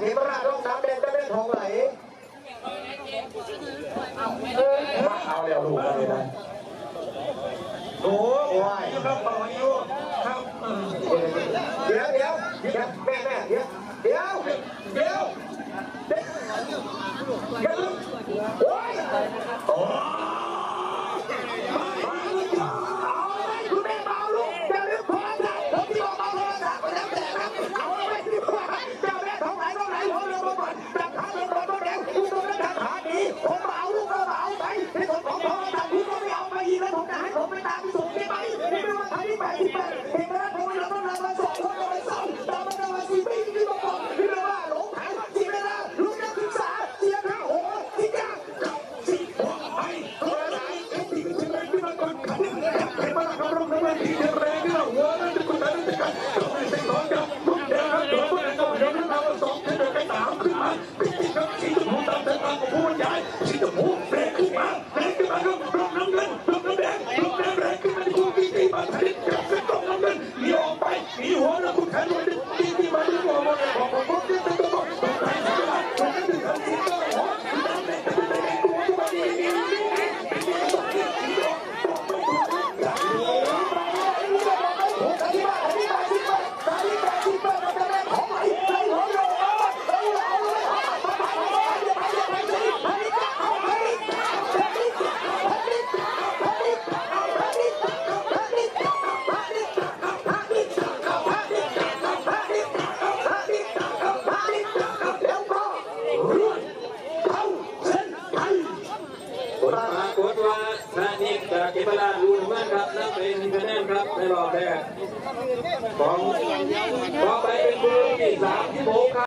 เทมราชร่องน้ำแดงจะเป็นทองไหลมาเอาแล้วลูกเลยนะโอ้ยครับต่ออยู่ครับเดี๋ยวเดี๋ยวเดี๋ยวแม่แม่เดี๋ยวเดี๋ยวเดี๋ยวเดี๋ยวโอ้ย ทองไหล ครับสีชมพูตามเส้นทางของผู้บรรยายสีชมพูแรงขึ้นมาแรงขึ้นมาครับลงน้ำเงินลงน้ำแดงลงน้ำแรงขึ้นมาคู่ที่ที่มาผลิตกับเส้นตรงน้ำเงินหนีออกไปหนีหัวแล้ว ลปรากฏว่านานิกจากเกบลาชรูนมันครับนั่นเป็นคะแนนครับในรอบแรกของต่อไปเป็นคู่ที่สามที่โบครับ